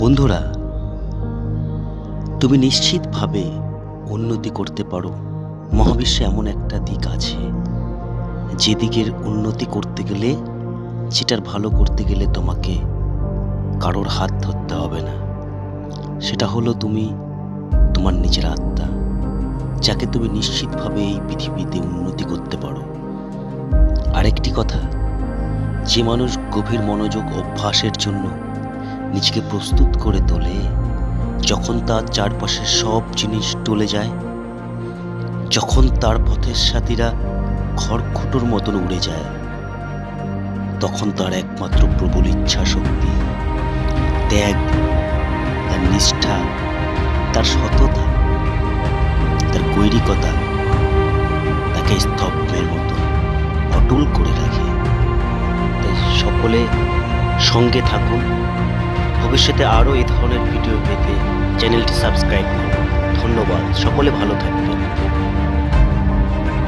বন্ধুরা, তুমি নিশ্চিতভাবে উন্নতি করতে পারো। মহাবিশ্বে এমন একটা দিক আছে, যে দিকের উন্নতি করতে গেলে, যেটার ভালো করতে গেলে তোমাকে কারোর হাত ধরতে হবে না। সেটা হলো তুমি তোমার নিজের আত্মা, যাকে তুমি নিশ্চিতভাবে এই পৃথিবীতে উন্নতি করতে পারো। আরেকটি কথা, যে মানুষ গভীর মনোযোগ অভ্যাসের জন্য নিজেকে প্রস্তুত করে তোলে। যখন তার চারপাশে সব জিনিস টলে যায়, যখন তার পথের সাথীরা খড়খুটোর মতন উড়ে যায়, তখন তার একমাত্র প্রবল ইচ্ছা শক্তি ত্যাগ তার নিষ্ঠা, তার সততা, তার গৈরিকতা তাকে স্তব্ধের মতো অটল করে রাখে। তাই সকলে সঙ্গে থাকুন। ভবিষ্যতে আরও এই ধরনের ভিডিও পেতে চ্যানেলটি সাবস্ক্রাইব করুন। ধন্যবাদ। সকলে ভালো থাকবেন।